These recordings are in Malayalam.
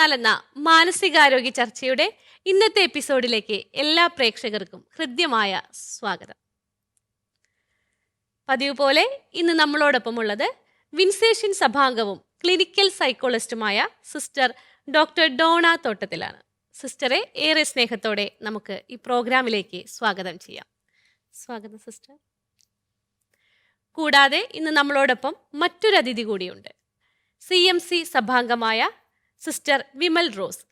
എന്ന മാനസികാരോഗ്യ ചർച്ചയുടെ ഇന്നത്തെ എപ്പിസോഡിലേക്ക് എല്ലാ പ്രേക്ഷകർക്കും ഹൃദ്യമായ സ്വാഗതം. പതിവ് പോലെ ഇന്ന് നമ്മളോടൊപ്പം ഉള്ളത് വിൻസേഷൻ സഭാംഗവും ക്ലിനിക്കൽ സൈക്കോളജിസ്റ്റുമായ സിസ്റ്റർ ഡോക്ടർ ഡോണ തോട്ടത്തിലാണ്. സിസ്റ്ററെ ഏറെ സ്നേഹത്തോടെ നമുക്ക് ഈ പ്രോഗ്രാമിലേക്ക് സ്വാഗതം ചെയ്യാം. സ്വാഗതം സിസ്റ്റർ. കൂടാതെ ഇന്ന് നമ്മളോടൊപ്പം മറ്റൊരു അതിഥി കൂടിയുണ്ട്. സി എം സി സഭാംഗമായ സിസ്റ്റർ വിമൽ റോസ്.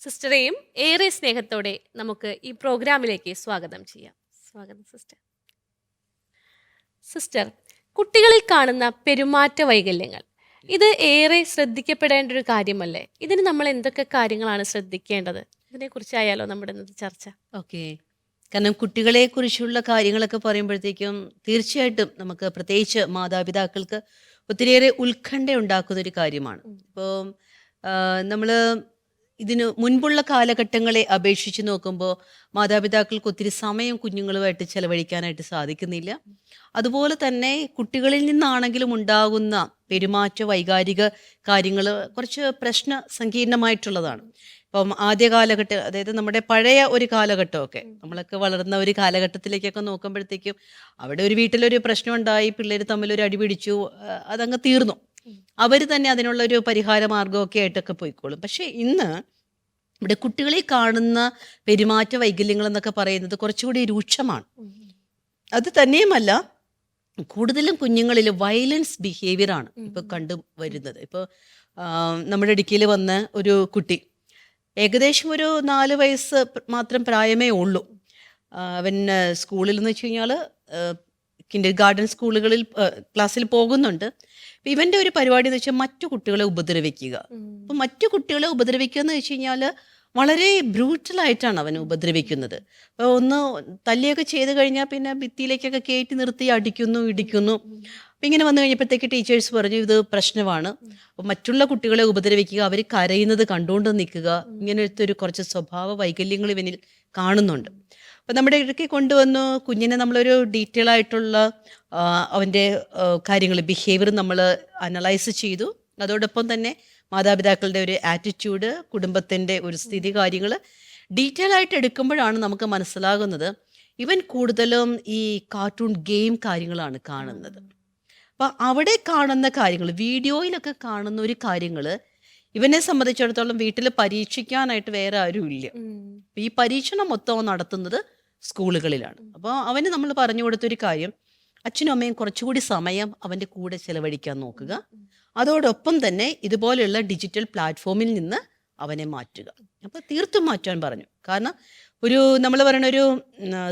സിസ്റ്ററെയും ഏറെ സ്നേഹത്തോടെ നമുക്ക് ഈ പ്രോഗ്രാമിലേക്ക് സ്വാഗതം ചെയ്യാം. സ്വാഗതം സിസ്റ്റർ. സിസ്റ്റർ കുട്ടികളിൽ കാണുന്ന പെരുമാറ്റ വൈകല്യങ്ങൾ. ഇത് ഏറെ ശ്രദ്ധിക്കപ്പെടേണ്ട ഒരു കാര്യമല്ലേ? ഇതിന് നമ്മൾ എന്തൊക്കെ കാര്യങ്ങളാണ് ശ്രദ്ധിക്കേണ്ടത്? ഇതിനെക്കുറിച്ചായാലോ നമ്മുടെ ഇന്നത്തെ ചർച്ച? ഓക്കെ. കാരണം കുട്ടികളെ കുറിച്ചുള്ള കാര്യങ്ങളൊക്കെ പറയുമ്പോഴത്തേക്കും തീർച്ചയായിട്ടും നമുക്ക് പ്രത്യേകിച്ച് മാതാപിതാക്കൾക്ക് ഒത്തിരിയേറെ ഉത്കണ്ഠ ഉണ്ടാക്കുന്ന ഒരു കാര്യമാണ്. ഇപ്പോൾ നമ്മൾ ഇതിന് മുൻപുള്ള കാലഘട്ടങ്ങളെ അപേക്ഷിച്ച് നോക്കുമ്പോൾ മാതാപിതാക്കൾക്ക് ഒത്തിരി സമയം കുഞ്ഞുങ്ങളുമായിട്ട് ചെലവഴിക്കാനായിട്ട് സാധിക്കുന്നില്ല. അതുപോലെ തന്നെ കുട്ടികളിൽ നിന്നാണെങ്കിലും ഉണ്ടാകുന്ന പെരുമാറ്റ വൈകാരിക കാര്യങ്ങൾ കുറച്ച് പ്രശ്ന സങ്കീർണമായിട്ടുള്ളതാണ്. ഇപ്പം ആദ്യ കാലഘട്ടം അതായത് നമ്മുടെ പഴയ ഒരു കാലഘട്ടമൊക്കെ നമ്മളൊക്കെ വളർന്ന ഒരു കാലഘട്ടത്തിലേക്കൊക്കെ നോക്കുമ്പോഴത്തേക്കും അവിടെ ഒരു വീട്ടിലൊരു പ്രശ്നം ഉണ്ടായി പിള്ളേർ തമ്മിൽ ഒരു അടി പിടിച്ചു അതങ്ങ് തീർന്നു. അവർ തന്നെ അതിനുള്ള ഒരു പരിഹാര മാർഗമൊക്കെ ആയിട്ടൊക്കെ പോയിക്കോളും. പക്ഷേ ഇന്ന് ഇവിടെ കുട്ടികളെ കാണുന്ന പെരുമാറ്റ വൈകല്യങ്ങൾ എന്നൊക്കെ പറയുന്നത് കുറച്ചുകൂടി രൂക്ഷമാണ്. അത് തന്നെയുമല്ല കൂടുതലും കുഞ്ഞുങ്ങളിൽ വയലൻസ് ബിഹേവിയർ ആണ് ഇപ്പൊ കണ്ടു വരുന്നത്. ഇപ്പോൾ നമ്മുടെ ഇടുക്കിയിൽ വന്ന ഒരു കുട്ടി ഏകദേശം ഒരു നാല് വയസ്സ് മാത്രം പ്രായമേ ഉള്ളൂ. അവൻ സ്കൂളിൽ എന്ന് വെച്ച് കഴിഞ്ഞാൽ കിൻഡർ ഗാർഡൻ സ്കൂളുകളിൽ ക്ലാസ്സിൽ പോകുന്നുണ്ട്. അപ്പൊ ഇവന്റെ ഒരു പരിപാടി എന്ന് വെച്ചാൽ മറ്റു കുട്ടികളെ ഉപദ്രവിക്കുക. അപ്പം മറ്റു കുട്ടികളെ ഉപദ്രവിക്കുക എന്ന് വെച്ച് കഴിഞ്ഞാൽ വളരെ ബ്രൂട്ടലായിട്ടാണ് അവൻ ഉപദ്രവിക്കുന്നത്. അപ്പോൾ ഒന്ന് തല്ലിയൊക്കെ ചെയ്ത് കഴിഞ്ഞാൽ പിന്നെ ഭിത്തിയിലേക്കൊക്കെ കയറ്റി നിർത്തി അടിക്കുന്നു ഇടിക്കുന്നു. അപ്പം ഇങ്ങനെ വന്നു കഴിഞ്ഞപ്പോഴത്തേക്ക് ടീച്ചേഴ്സ് പറഞ്ഞു ഇത് പ്രശ്നമാണ്. അപ്പൊ മറ്റുള്ള കുട്ടികളെ ഉപദ്രവിക്കുക അവർ കരയുന്നത് കണ്ടുകൊണ്ട് നിൽക്കുക. ഇങ്ങനത്തെ ഒരു കുറച്ച് സ്വഭാവ വൈകല്യങ്ങൾ ഇവനിൽ കാണുന്നുണ്ട്. അപ്പം നമ്മുടെ ഇടയ്ക്ക് കൊണ്ടുവന്നു കുഞ്ഞിനെ നമ്മളൊരു ഡീറ്റെയിൽ ആയിട്ടുള്ള അവന്റെ കാര്യങ്ങൾ ബിഹേവിയർ നമ്മൾ അനലൈസ് ചെയ്തു. അതോടൊപ്പം തന്നെ മാതാപിതാക്കളുടെ ഒരു ആറ്റിറ്റ്യൂഡ് കുടുംബത്തിന്റെ ഒരു സ്ഥിതി കാര്യങ്ങൾ ഡീറ്റെയിൽ ആയിട്ട് എടുക്കുമ്പോഴാണ് നമുക്ക് മനസ്സിലാകുന്നത്. ഇവൻ കൂടുതലും ഈ കാർട്ടൂൺ ഗെയിം കാര്യങ്ങളാണ് കാണുന്നത്. അപ്പം അവിടെ കാണുന്ന കാര്യങ്ങൾ വീഡിയോയിലൊക്കെ കാണുന്ന ഒരു കാര്യങ്ങൾ ഇവനെ സംബന്ധിച്ചിടത്തോളം വീട്ടിൽ പരീക്ഷിക്കാനായിട്ട് വേറെ ആരും ഇല്ല ഈ പരീക്ഷണം മൊത്തം നടത്തുന്നത് സ്കൂളുകളിലാണ്. അപ്പോൾ അവന് നമ്മൾ പറഞ്ഞു കൊടുത്തൊരു കാര്യം അച്ഛനും അമ്മയും കുറച്ചുകൂടി സമയം അവന്റെ കൂടെ ചെലവഴിക്കാൻ നോക്കുക. അതോടൊപ്പം തന്നെ ഇതുപോലെയുള്ള ഡിജിറ്റൽ പ്ലാറ്റ്ഫോമിൽ നിന്ന് അവനെ മാറ്റുക. അപ്പോൾ തീർത്തും മാറ്റാൻ പറഞ്ഞു. കാരണം ഒരു നമ്മൾ പറയുന്ന ഒരു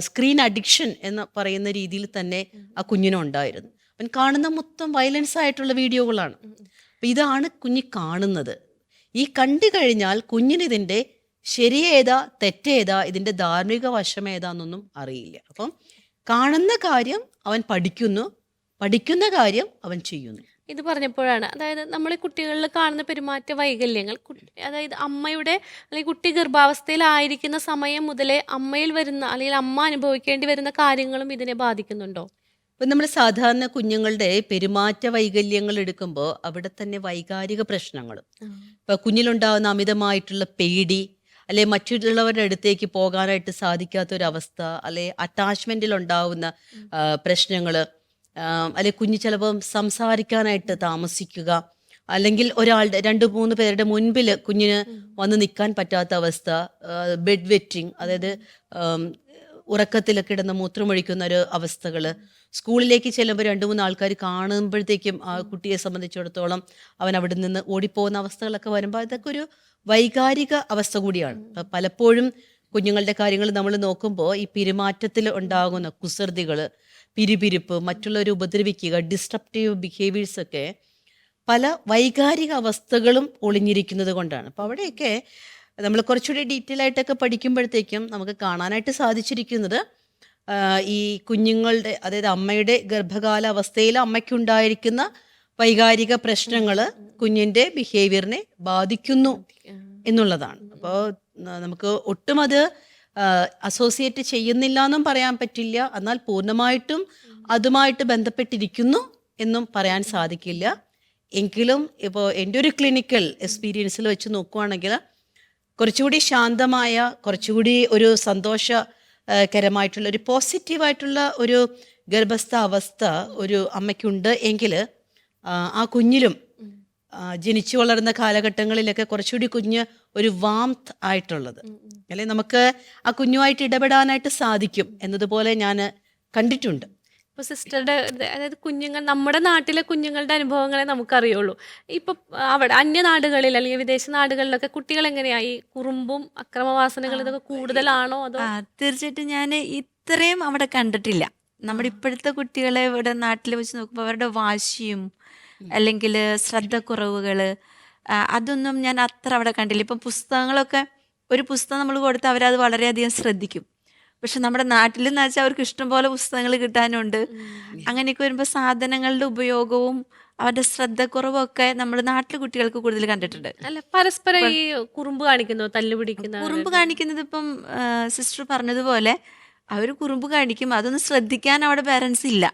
സ്ക്രീൻ അഡിക്ഷൻ എന്ന് പറയുന്ന രീതിയിൽ തന്നെ ആ കുഞ്ഞിനുണ്ടായിരുന്നു അവൻ കാണുന്ന മൊത്തം വയലൻസ് ആയിട്ടുള്ള വീഡിയോകളാണ്. അപ്പം ഇതാണ് കുഞ്ഞ് കാണുന്നത്. ഈ കണ്ടു കഴിഞ്ഞാൽ കുഞ്ഞിനിതിന്റെ ശരിയേതാ തെറ്റേതാ ഇതിന്റെ ധാർമ്മിക വശം ഏതാന്നൊന്നും അറിയില്ല. അപ്പം കാണുന്ന കാര്യം അവൻ പഠിക്കുന്നു പഠിക്കുന്ന കാര്യം അവൻ ചെയ്യുന്നു. ഇത് പറഞ്ഞപ്പോഴാണ് അതായത് നമ്മൾ കുട്ടികളിൽ കാണുന്ന പെരുമാറ്റ വൈകല്യങ്ങൾ അതായത് അമ്മയുടെ അല്ലെങ്കിൽ കുട്ടി ഗർഭാവസ്ഥയിലായിരിക്കുന്ന സമയം മുതലേ അമ്മയിൽ വരുന്ന അല്ലെങ്കിൽ അമ്മ അനുഭവിക്കേണ്ടി വരുന്ന കാര്യങ്ങളും ഇതിനെ ബാധിക്കുന്നുണ്ടോ? ഇപ്പം നമ്മൾ സാധാരണ കുഞ്ഞുങ്ങളുടെ പെരുമാറ്റ വൈകല്യങ്ങൾ എടുക്കുമ്പോൾ അവിടെ തന്നെ വൈകാരിക പ്രശ്നങ്ങൾ. ഇപ്പം കുഞ്ഞിലുണ്ടാകുന്ന അമിതമായിട്ടുള്ള പേടി അല്ലെ മറ്റുള്ളവരുടെ അടുത്തേക്ക് പോകാനായിട്ട് സാധിക്കാത്ത ഒരു അവസ്ഥ അല്ലെ അറ്റാച്ച്മെന്റിൽ ഉണ്ടാവുന്ന പ്രശ്നങ്ങൾ അല്ലെ കുഞ്ഞ് ചിലപ്പം സംസാരിക്കാനായിട്ട് താമസിക്കുക അല്ലെങ്കിൽ ഒരാളുടെ രണ്ട് മൂന്ന് പേരുടെ മുൻപിൽ കുഞ്ഞിന് വന്ന് നിൽക്കാൻ പറ്റാത്ത അവസ്ഥ ബെഡ് വെറ്റിംഗ് അതായത് ഉറക്കത്തിലൊക്കെ ഇടുന്ന മൂത്രമൊഴിക്കുന്ന ഒരു അവസ്ഥകൾ സ്കൂളിലേക്ക് ചെല്ലുമ്പോൾ രണ്ട് മൂന്ന് ആൾക്കാർ കാണുമ്പോഴത്തേക്കും ആ കുട്ടിയെ സംബന്ധിച്ചിടത്തോളം അവൻ അവിടെ നിന്ന് ഓടിപ്പോകുന്ന അവസ്ഥകളൊക്കെ വരുമ്പോൾ അതൊക്കെ ഒരു വൈകാരിക അവസ്ഥ കൂടിയാണ്. പലപ്പോഴും കുഞ്ഞുങ്ങളുടെ കാര്യങ്ങൾ നമ്മൾ നോക്കുമ്പോൾ ഈ പെരുമാറ്റത്തിൽ ഉണ്ടാകുന്ന കുസൃതികൾ പിരിപിരിപ്പ് മറ്റുള്ളവരെ ഉപദ്രവിക്കുക ഡിസ്ട്രപ്റ്റീവ് ബിഹേവിയേഴ്സ് ഒക്കെ പല വൈകാരിക അവസ്ഥകളും ഒളിഞ്ഞിരിക്കുന്നത് കൊണ്ടാണ്. അപ്പോൾ അവിടെയൊക്കെ നമ്മൾ കുറച്ചുകൂടി ഡീറ്റെയിൽ ആയിട്ടൊക്കെ പഠിക്കുമ്പോഴത്തേക്കും നമുക്ക് കാണാനായിട്ട് സാധിച്ചിരിക്കുന്നത് ഈ കുഞ്ഞുങ്ങളുടെ അതായത് അമ്മയുടെ ഗർഭകാല അവസ്ഥയിൽ അമ്മയ്ക്കുണ്ടായിരിക്കുന്ന വൈകാരിക പ്രശ്നങ്ങൾ കുഞ്ഞിന്റെ ബിഹേവിയറിനെ ബാധിക്കുന്നു എന്നുള്ളതാണ്. അപ്പോൾ നമുക്ക് ഒട്ടും അത് അസോസിയേറ്റ് ചെയ്യുന്നില്ല എന്നും പറയാൻ പറ്റില്ല. എന്നാൽ പൂർണമായിട്ടും അതുമായിട്ട് ബന്ധപ്പെട്ടിരിക്കുന്നു എന്നും പറയാൻ സാധിക്കില്ല. എങ്കിലും ഇപ്പോൾ എന്റെ ഒരു ക്ലിനിക്കൽ എക്സ്പീരിയൻസിൽ വെച്ച് നോക്കുവാണെങ്കിൽ കുറച്ചുകൂടി ശാന്തമായ കുറച്ചുകൂടി ഒരു സന്തോഷകരമായിട്ടുള്ള ഒരു പോസിറ്റീവായിട്ടുള്ള ഒരു ഗർഭസ്ഥ അവസ്ഥ ഒരു അമ്മയ്ക്കുണ്ട് എങ്കിൽ ആ കുഞ്ഞിലും ജനിച്ചു വളർന്ന കാലഘട്ടങ്ങളിലൊക്കെ കുറച്ചുകൂടി കുഞ്ഞ് ഒരു വാംത് ആയിട്ടുള്ളത്. അല്ലെ നമുക്ക് ആ കുഞ്ഞുമായിട്ട് ഇടപെടാനായിട്ട് സാധിക്കും എന്നതുപോലെ ഞാൻ കണ്ടിട്ടുണ്ട്. ഇപ്പൊ സിസ്റ്ററുടെ അതായത് കുഞ്ഞുങ്ങൾ നമ്മുടെ നാട്ടിലെ കുഞ്ഞുങ്ങളുടെ അനുഭവങ്ങളെ നമുക്കറിയുള്ളൂ. ഇപ്പൊ അവിടെ അന്യനാടുകളിൽ അല്ലെങ്കിൽ വിദേശ നാടുകളിലൊക്കെ കുട്ടികൾ എങ്ങനെയായി? കുറുമ്പും അക്രമവാസനകളും ഇതൊക്കെ കൂടുതലാണോ അതോ? തീർച്ചയായിട്ടും ഞാൻ ഇത്രയും അവിടെ കണ്ടിട്ടില്ല. നമ്മുടെ ഇപ്പോഴത്തെ കുട്ടികളെ ഇവിടെ നാട്ടിൽ വെച്ച് നോക്കുമ്പോൾ അവരുടെ വാശിയും അല്ലെങ്കിൽ ശ്രദ്ധക്കുറവുകൾ അതൊന്നും ഞാൻ അത്ര അവിടെ കണ്ടില്ല. ഇപ്പം പുസ്തകങ്ങളൊക്കെ ഒരു പുസ്തകം നമ്മൾ കൊടുത്ത് അവരത് വളരെയധികം ശ്രദ്ധിക്കും. പക്ഷെ നമ്മുടെ നാട്ടിൽ എന്ന് വെച്ചാൽ അവർക്ക് ഇഷ്ടംപോലെ പുസ്തകങ്ങൾ കിട്ടാനുണ്ട്. അങ്ങനെയൊക്കെ വരുമ്പോൾ സാധനങ്ങളുടെ ഉപയോഗവും അവരുടെ ശ്രദ്ധക്കുറവൊക്കെ നമ്മൾ നമ്മുടെ നാട്ടിലെ കുട്ടികൾക്ക് കൂടുതൽ കണ്ടിട്ടുണ്ട്. അല്ല പരസ്പരം ഈ കുറുമ്പ് കാണിക്കുന്നു തല്ലുപിടിക്കുന്നു കുറുമ്പ് കാണിക്കുന്നത് ഇപ്പം സിസ്റ്റർ പറഞ്ഞതുപോലെ അവർ കുറുമ്പ് കാണിക്കും. അതൊന്നും ശ്രദ്ധിക്കാൻ അവിടെ പേരൻസ് ഇല്ല.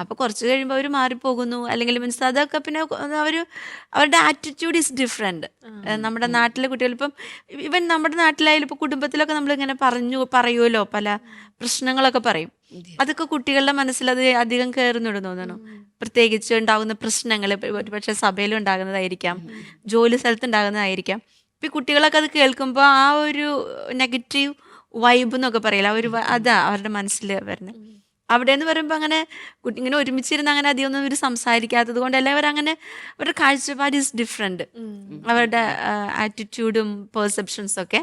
അപ്പൊ കുറച്ച് കഴിയുമ്പോൾ അവർ മാറിപ്പോകുന്നു. അല്ലെങ്കിൽ മീൻസ് അതൊക്കെ പിന്നെ അവർ അവരുടെ ആറ്റിറ്റ്യൂഡ് ഈസ് ഡിഫറെന്റ് നമ്മുടെ നാട്ടിലെ കുട്ടികൾ ഇപ്പം ഇവൻ നമ്മുടെ നാട്ടിലായാലും ഇപ്പൊ കുടുംബത്തിലൊക്കെ നമ്മൾ ഇങ്ങനെ പറഞ്ഞു പറയുമല്ലോ പല പ്രശ്നങ്ങളൊക്കെ പറയും. അതൊക്കെ കുട്ടികളുടെ മനസ്സിൽ അത് അധികം കയറുന്നുണ്ടെന്ന് തോന്നുന്നു. പ്രത്യേകിച്ച് ഉണ്ടാകുന്ന പ്രശ്നങ്ങൾ ഒരുപക്ഷെ സഭയിൽ ഉണ്ടാകുന്നതായിരിക്കാം. ജോലി സ്ഥലത്ത് ഉണ്ടാകുന്നതായിരിക്കാം. ഇപ്പൊ കുട്ടികളൊക്കെ അത് കേൾക്കുമ്പോൾ ആ ഒരു നെഗറ്റീവ് വൈബ് എന്നൊക്കെ പറയില്ല? അവർ ഒരു അതാ അവരുടെ മനസ്സിൽ വരുന്നത് അവിടെ എന്ന് പറയുമ്പോൾ അങ്ങനെ കുട്ടി ഇങ്ങനെ ഒരുമിച്ചിരുന്ന് അങ്ങനെ അധികം ഒന്നും ഇവർ സംസാരിക്കാത്തത് കൊണ്ട് എല്ലാവരും അങ്ങനെ അവരുടെ കാഴ്ചപ്പാട് ഈസ് ഡിഫറെന്റ് അവരുടെ ആറ്റിറ്റ്യൂഡും പെർസെപ്ഷൻസും ഒക്കെ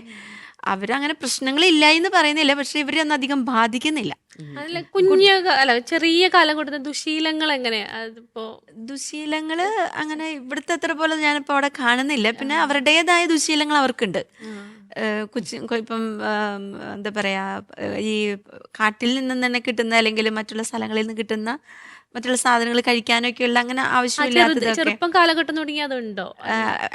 അവരങ്ങനെ പ്രശ്നങ്ങളില്ല എന്ന് പറയുന്നില്ല. പക്ഷെ ഇവരെ ഒന്നും അധികം ബാധിക്കുന്നില്ല. അല്ല കുഞ്ഞ അല്ല ചെറിയ കാലം കൊടുത്ത ദുശീലങ്ങൾ എങ്ങനെയാ അതിപ്പോ ദുശീലങ്ങൾ അങ്ങനെ ഇവിടുത്തെ അത്ര പോലെ ഞാനിപ്പോ അവിടെ കാണുന്നില്ല. പിന്നെ അവരുടേതായ ദുശീലങ്ങൾ അവർക്കുണ്ട്. കൊച്ചി ഇപ്പം എന്താ പറയാ ഈ കാട്ടിൽ നിന്നും തന്നെ കിട്ടുന്ന അല്ലെങ്കിൽ മറ്റുള്ള സ്ഥലങ്ങളിൽ നിന്ന് കിട്ടുന്ന മറ്റുള്ള സാധനങ്ങൾ കഴിക്കാനൊക്കെയുള്ള അങ്ങനെ ആവശ്യമില്ലാത്തതൊക്കെ. ചെറുപ്പം കാലഘട്ടം തുടങ്ങി അതുണ്ടോ?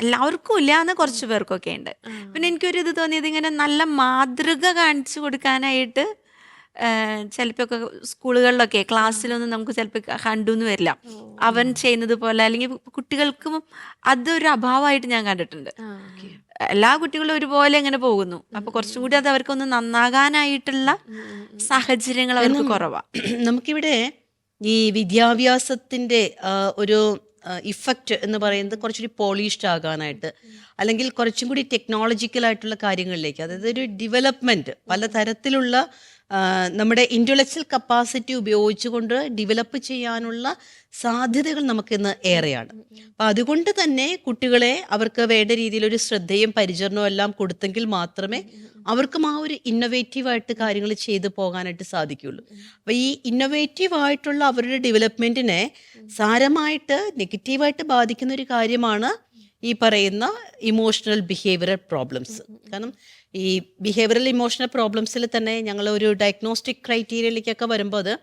എല്ലാവർക്കും ഇല്ല എന്ന് കുറച്ച് പേർക്കൊക്കെ ഉണ്ട്. പിന്നെ എനിക്കൊരു ഇത് തോന്നിയത് ഇങ്ങനെ നല്ല മാതൃക കാണിച്ചു കൊടുക്കാനായിട്ട് ചിലപ്പോ സ്കൂളുകളിലൊക്കെ ക്ലാസ്സിലൊന്നും നമുക്ക് ചിലപ്പോൾ കണ്ടു എന്ന് വരില്ല. അവൻ ചെയ്യുന്നത് പോലെ അല്ലെങ്കിൽ കുട്ടികൾക്കും അതൊരു അഭാവമായിട്ട് ഞാൻ കണ്ടിട്ടുണ്ട്. എല്ലാ കുട്ടികളും ഒരുപോലെ ഇങ്ങനെ പോകുന്നു. അപ്പൊ കുറച്ചും കൂടി അത് അവർക്കൊന്ന് നന്നാകാനായിട്ടുള്ള സാഹചര്യങ്ങൾ അവർക്ക് കുറവാ. നമുക്കിവിടെ ഈ വിദ്യാഭ്യാസത്തിന്റെ ഒരു ഇഫക്റ്റ് എന്ന് പറയുന്നത് കുറച്ചുകൂടി പോളിഷ്ഡ് ആകാനായിട്ട് അല്ലെങ്കിൽ കുറച്ചും കൂടി ടെക്നോളജിക്കൽ ആയിട്ടുള്ള കാര്യങ്ങളിലേക്ക് അതായത് ഒരു ഡെവലപ്മെന്റ് പലതരത്തിലുള്ള നമ്മുടെ ഇന്റലക്ച്വൽ കപ്പാസിറ്റി ഉപയോഗിച്ചുകൊണ്ട് ഡെവലപ്പ് ചെയ്യാനുള്ള സാധ്യതകൾ നമുക്കിന്ന് ഏറെയാണ്. അപ്പം അതുകൊണ്ട് തന്നെ കുട്ടികളെ അവർക്ക് വേണ്ട രീതിയിലൊരു ശ്രദ്ധയും പരിചരണവും എല്ലാം കൊടുത്തെങ്കിൽ മാത്രമേ അവർക്കും ആ ഒരു ഇന്നൊവേറ്റീവായിട്ട് കാര്യങ്ങൾ ചെയ്തു പോകാനായിട്ട് സാധിക്കുകയുള്ളൂ. അപ്പം ഈ ഇന്നൊവേറ്റീവായിട്ടുള്ള അവരുടെ ഡെവലപ്മെന്റിനെ സാരമായിട്ട് നെഗറ്റീവായിട്ട് ബാധിക്കുന്ന ഒരു കാര്യമാണ് ഈ പറയുന്ന ഇമോഷണൽ ബിഹേവിയറൽ പ്രോബ്ലംസ് കാരണം ഈ ബിഹേവിയറൽ ഇമോഷണൽ പ്രോബ്ലംസിൽ തന്നെ ഞങ്ങൾ ഒരു ഡയഗ്നോസ്റ്റിക് ക്രൈറ്റീരിയയിലേക്കൊക്കെ വരുമ്പോൾ അത്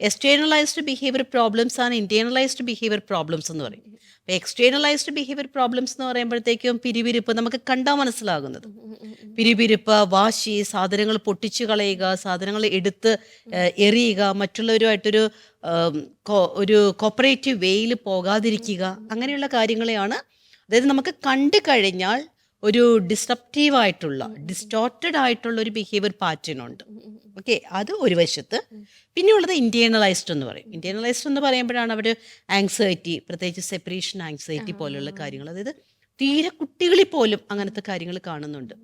എക്സ്റ്റേണലൈസ്ഡ് ബിഹേവിയർ പ്രോബ്ലംസ് ആണ് ഇന്റേണലൈസ്ഡ് ബിഹേവിയർ പ്രോബ്ലംസ് എന്ന് പറയും. അപ്പോൾ എക്സ്റ്റേണലൈസ്ഡ് ബിഹേവിയർ പ്രോബ്ലംസ് എന്ന് പറയുമ്പോഴത്തേക്കും പിരിവിരിപ്പ് നമുക്ക് കണ്ടാൽ മനസ്സിലാകുന്നത്. പിരിവിരിപ്പ് വാശി സാധനങ്ങൾ പൊട്ടിച്ചു കളയുക സാധനങ്ങൾ എടുത്ത് എറിയുക മറ്റുള്ളവരുമായിട്ടൊരു ഒരു കോപ്പറേറ്റീവ് വേയിൽ പോകാതിരിക്കുക അങ്ങനെയുള്ള കാര്യങ്ങളെയാണ് അതായത് നമുക്ക് കണ്ടു കഴിഞ്ഞാൽ ഒരു ഡിസ്ട്രപ്റ്റീവ് ആയിട്ടുള്ള ഡിസ്റ്റോർട്ടഡ് ആയിട്ടുള്ള ഒരു ബിഹേവിയർ പാറ്റേൺ ഉണ്ട്. ഓക്കെ അത് ഒരു വശത്ത്. പിന്നെയുള്ളത് ഇന്റേണലൈസ്ഡ് എന്ന് പറയും. ഇന്റേണലൈസ്ഡ് എന്ന് പറയുമ്പോഴാണ് അവർ ആങ്സൈറ്റി പ്രത്യേകിച്ച് സെപ്പറേഷൻ ആങ്സൈറ്റി പോലെയുള്ള കാര്യങ്ങൾ. അതായത് തീരെ കുട്ടികളിൽ പോലും അങ്ങനത്തെ കാര്യങ്ങൾ കാണുന്നുണ്ട്.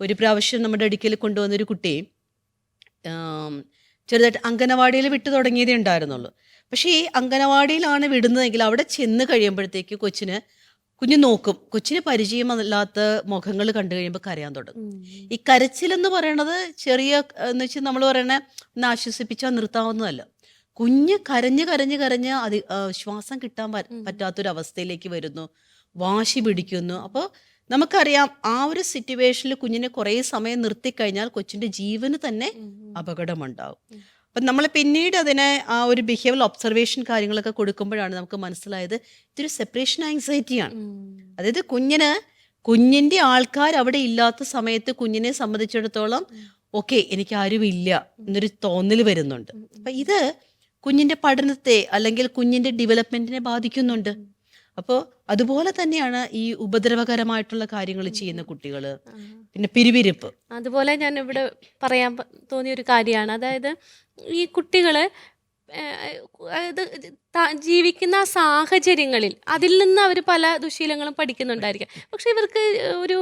ഒരു പ്രാവശ്യം നമ്മുടെ അടുക്കൽ കൊണ്ടുവന്നൊരു കുട്ടി ആം, ചെറുതായിട്ട് അങ്കനവാടിയിൽ വിട്ടു തുടങ്ങിയതേ ഉണ്ടായിരുന്നുള്ളൂ. പക്ഷേ ഈ അങ്കനവാടിയിലാണ് വിടുന്നതെങ്കിൽ അവിടെ ചെന്ന് കഴിയുമ്പോഴത്തേക്ക് കൊച്ചിന് കുഞ്ഞ് നോക്കും. കൊച്ചിന് പരിചയമല്ലാത്ത മുഖങ്ങൾ കണ്ടു കഴിയുമ്പോൾ കരയാൻ തുടങ്ങും. ഈ കരച്ചിലെന്ന് പറയണത് ചെറിയ എന്ന് വെച്ചാൽ നമ്മൾ പറയണ ഒന്ന് ആശ്വസിപ്പിച്ചാൽ നിർത്താവുന്നതല്ല. കുഞ്ഞ് കരഞ്ഞ് കരഞ്ഞ് കരഞ്ഞ് അതി ശ്വാസം കിട്ടാൻ പറ്റാത്തൊരവസ്ഥയിലേക്ക് വരുന്നു. വാശി പിടിക്കുന്നു. അപ്പോൾ നമുക്കറിയാം ആ ഒരു സിറ്റുവേഷനിൽ കുഞ്ഞിനെ കുറേ സമയം നിർത്തിക്കഴിഞ്ഞാൽ കൊച്ചിന്റെ ജീവന് തന്നെ അപകടമുണ്ടാവും. അപ്പം നമ്മൾ പിന്നീട് അതിനെ ആ ഒരു ബിഹേവിയർ ഒബ്സർവേഷൻ കാര്യങ്ങളൊക്കെ കൊടുക്കുമ്പോഴാണ് നമുക്ക് മനസ്സിലായത് ഇതൊരു സെപ്പറേഷൻ ആങ്സൈറ്റിയാണ് അതായത് കുഞ്ഞിന് കുഞ്ഞിന്റെ ആൾക്കാർ അവിടെ ഇല്ലാത്ത സമയത്ത് കുഞ്ഞിനെ സംബന്ധിച്ചിടത്തോളം ഓക്കെ എനിക്ക് ആരുമില്ല എന്നൊരു തോന്നൽ വരുന്നുണ്ട്. അപ്പം ഇത് കുഞ്ഞിന്റെ പഠനത്തെ അല്ലെങ്കിൽ കുഞ്ഞിന്റെ ഡെവലപ്മെന്റിനെ ബാധിക്കുന്നുണ്ട്. അപ്പോൾ അതുപോലെ തന്നെയാണ് ഈ ഉപദ്രവകരമായിട്ടുള്ള കാര്യങ്ങൾ ചെയ്യുന്ന കുട്ടികൾ പിന്നെ പിരിവിരിപ്പ്. അതുപോലെ ഞാൻ ഇവിടെ പറയാൻ തോന്നിയ ഒരു കാര്യമാണ്. അതായത് ഈ കുട്ടികൾ അതായത് ജീവിക്കുന്ന സാഹചര്യങ്ങളിൽ അതിൽ നിന്ന് അവർ പല ദുശീലങ്ങളും പഠിക്കുന്നുണ്ടായിരിക്കാം. പക്ഷെ ഇവർക്ക് ഒരു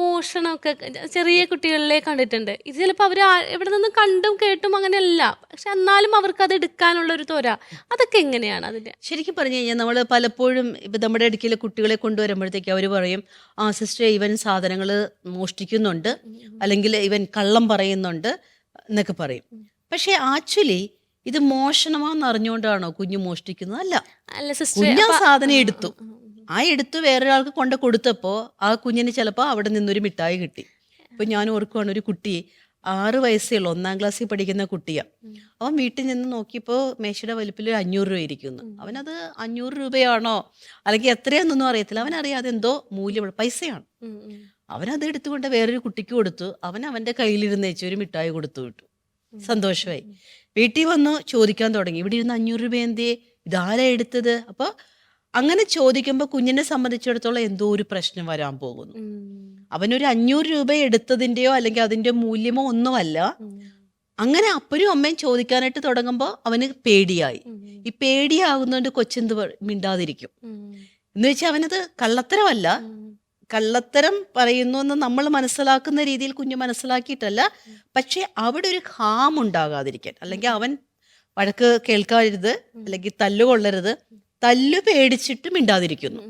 മോഷണമൊക്കെ ചെറിയ കുട്ടികളിലെ കണ്ടിട്ടുണ്ട്. ഇത് ചിലപ്പോൾ അവർ എവിടെ നിന്നും കണ്ടും കേട്ടും അങ്ങനെയല്ല. പക്ഷെ എന്നാലും അവർക്ക് അത് എടുക്കാനുള്ള ഒരു തോര അതൊക്കെ എങ്ങനെയാണ് അതിന്റെ ശരിക്കും പറഞ്ഞു കഴിഞ്ഞാൽ നമ്മൾ പലപ്പോഴും ഇപ്പം നമ്മുടെ ഇടയ്ക്കിലെ കുട്ടികളെ കൊണ്ടുവരുമ്പോഴത്തേക്ക് അവർ പറയും ആ സിസ്റ്റർ ഇവൻ സാധനങ്ങൾ മോഷ്ടിക്കുന്നുണ്ട്. അല്ലെങ്കിൽ ഇവൻ കള്ളം പറയുന്നുണ്ട് എന്നൊക്കെ പറയും. പക്ഷേ ആക്ച്വലി ഇത് മോഷണമാന്ന് അറിഞ്ഞുകൊണ്ടാണോ കുഞ്ഞു മോഷ്ടിക്കുന്നത്? അല്ല. അല്ല സിസ്റ്റർ കുഞ്ഞ് ആ സാധനം എടുത്തു. ആ എടുത്ത് വേറൊരാൾക്ക് കൊണ്ട് കൊടുത്തപ്പോൾ ആ കുഞ്ഞിന് ചിലപ്പോൾ അവിടെ നിന്നൊരു മിഠായി കിട്ടി. ഇപ്പം ഞാൻ ഓർക്കുവാണ് ഒരു കുട്ടി ആറ് വയസ്സേ ഉള്ളൂ ഒന്നാം ക്ലാസ്സിൽ പഠിക്കുന്ന കുട്ടിയാണ് അവൻ വീട്ടിൽ നിന്ന് നോക്കിയപ്പോൾ മേശയുടെ വലിപ്പിൽ ഒരു അഞ്ഞൂറ് രൂപ ഇരിക്കുന്നു. അവനത് അഞ്ഞൂറ് രൂപയാണോ? അല്ലെങ്കിൽ എത്രയാണെന്നൊന്നും അറിയത്തില്ല. അവനറിയാതെ എന്തോ മൂല്യമുള്ള പൈസയാണ്. അവനത് എടുത്തുകൊണ്ട് വേറൊരു കുട്ടിക്ക് കൊടുത്തു. അവൻ അവന്റെ കയ്യിലിരുന്നേച്ച് ഒരു മിഠായി കൊടുത്തു വിട്ടു. സന്തോഷമായി. വീട്ടിൽ വന്നു ചോദിക്കാൻ തുടങ്ങി. ഇവിടെ ഇരുന്ന് അഞ്ഞൂറ് രൂപ എന്തേ? ഇതാരാ എടുത്തത്? അപ്പോൾ അങ്ങനെ ചോദിക്കുമ്പോൾ കുഞ്ഞിനെ സംബന്ധിച്ചിടത്തോളം എന്തോ ഒരു പ്രശ്നം വരാൻ പോകുന്നു. അവനൊരു അഞ്ഞൂറ് രൂപ എടുത്തതിന്റെയോ അല്ലെങ്കിൽ അതിന്റെ മൂല്യമോ ഒന്നുമല്ല. അങ്ങനെ അപ്പനും അമ്മയും ചോദിക്കാനായിട്ട് തുടങ്ങുമ്പോൾ അവന് പേടിയായി. ഈ പേടിയാകുന്നതുകൊണ്ട് കൊച്ചെന്ത് മിണ്ടാതിരിക്കും. എന്ന് വെച്ചാൽ അവനത് കള്ളത്തരമല്ല. കള്ളത്തരം പറയുന്നു എന്ന് നമ്മൾ മനസ്സിലാക്കുന്ന രീതിയിൽ കുഞ്ഞ് മനസ്സിലാക്കിയിട്ടല്ല. പക്ഷേ അവിടെ ഒരു ഹാം ഉണ്ടാകാതിരിക്കാൻ. അല്ലെങ്കിൽ അവൻ വഴക്ക് കേൾക്കരുത് അല്ലെങ്കിൽ തല്ലുകൊള്ളരുത് തല്ലു പേടിച്ചിട്ട് മിണ്ടാതിരിക്കുന്നു.